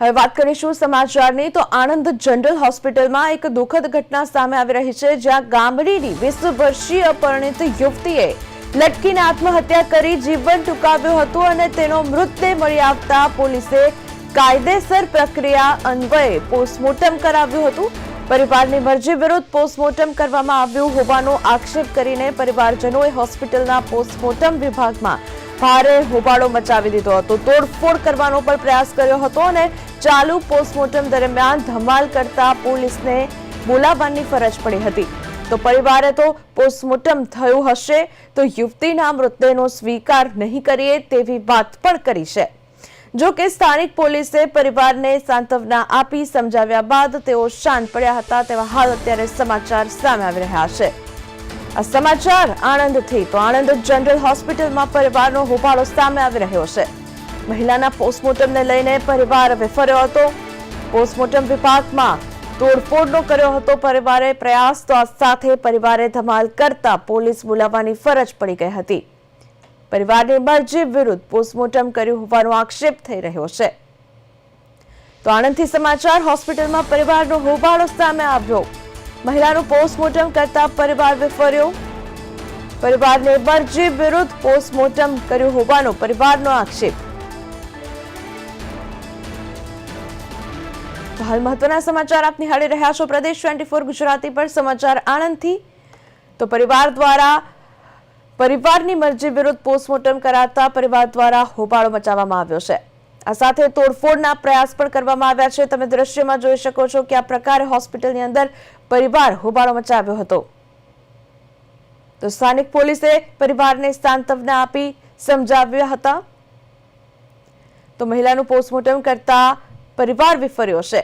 હવે વાત કરીશું સમાચારની તો આણંદ જનરલ હોસ્પિટલમાં એક દુઃખદ ઘટના સામે આવી રહી છે, જ્યાં ગામડીની વીસ વર્ષીય પરિણિત યુવતીએ લટકીને આત્મહત્યા કરી જીવન ટૂંકાવ્યું હતું અને તેનો મૃતદેહ મળી આવતા પોલીસે કાયદેસર પ્રક્રિયા અન્વયે પોસ્ટમોર્ટમ કરાવ્યું હતું. પરિવારની મરજી વિરુદ્ધ પોસ્ટમોર્ટમ કરવામાં આવ્યું હોવાનો આક્ષેપ કરીને પરિવારજનોએ હોસ્પિટલના પોસ્ટમોર્ટમ વિભાગમાં ભારે હોબાળો મચાવી દીધો હતો. તોડફોડ કરવાનો પણ પ્રયાસ કર્યો હતો અને ચાલુ પોસ્ટમોર્ટમ દરમિયાન ધમાલ કરતા પોલીસને બોલાવવાની ફરજ પડી હતી. તો પરિવારે તો પોસ્ટમોર્ટમ થયું હશે, તો યુવતીના મૃતદેહનો સ્વીકાર નહીં કરીએ તેવી વાત પણ કરી છે. જો કે સ્થાનિક પોલીસે પરિવારને સાંત્વના આપી સમજાવ્યા બાદ તેઓ શાંત પડ્યા હતા તેવા હાલ અત્યારે સમાચાર સામે આવી રહ્યા છે. સમાચાર આણંદથી. તો આણંદ જનરલ હોસ્પિટલમાં પરિવારનો હોબાળો સામે આવી રહ્યો છે. મહિલાના પોસ્ટમોર્ટમને લઈને પરિવાર વિફર્યો હતો. પોસ્ટમોર્ટમ વિભાગમાં તોડફોડનો કર્યો હતો પરિવારે પ્રયાસ, તો આ સાથે પરિવારે ધમાલ કરતા પોલીસ બોલાવવાની ફરજ પડી ગઈ હતી. પરિવારની મરજી વિરુદ્ધ પોસ્ટમોર્ટમ કર્યું હોવાનો આક્ષેપ થઈ રહ્યો છે. તો આણંદથી સમાચાર, હોસ્પિટલમાં પરિવારનો હોબાળો સામે આવ્યો. મહિલાનું પોસ્ટમોર્ટમ કરતા પરિવાર વિફર્યો પરિવારને મરજી વિરુદ્ધ પોસ્ટમોર્ટમ કર્યું હોવાનો પરિવારનો આક્ષેપ. હાલ મહત્વના સમાચાર આપ નિહાળી રહ્યા છો પ્રદેશ ટ્વેન્ટી ફોર ગુજરાતી પર સમાચાર આણંદથી. તો પરિવાર દ્વારા પરિવારની મરજી વિરુદ્ધ પોસ્ટમોર્ટમ કરાતા પરિવાર દ્વારા હોબાળો મચાવવામાં આવ્યો છે. આ સાથે તોડફોડના પ્રયાસ પણ કરવામાં આવ્યા છે. તમે દ્રશ્યમાં જોઈ શકો છો કે આ પ્રકારે હોસ્પિટલની અંદર પરિવાર હોબાળો મચાવ્યો હતો. તો સ્થાનિક પોલીસે પરિવારને સાંત્વના આપી સમજાવ્યા હતા. તો મહિલાનું પોસ્ટમોર્ટમ કરતા પરિવાર વિફર્યો છે.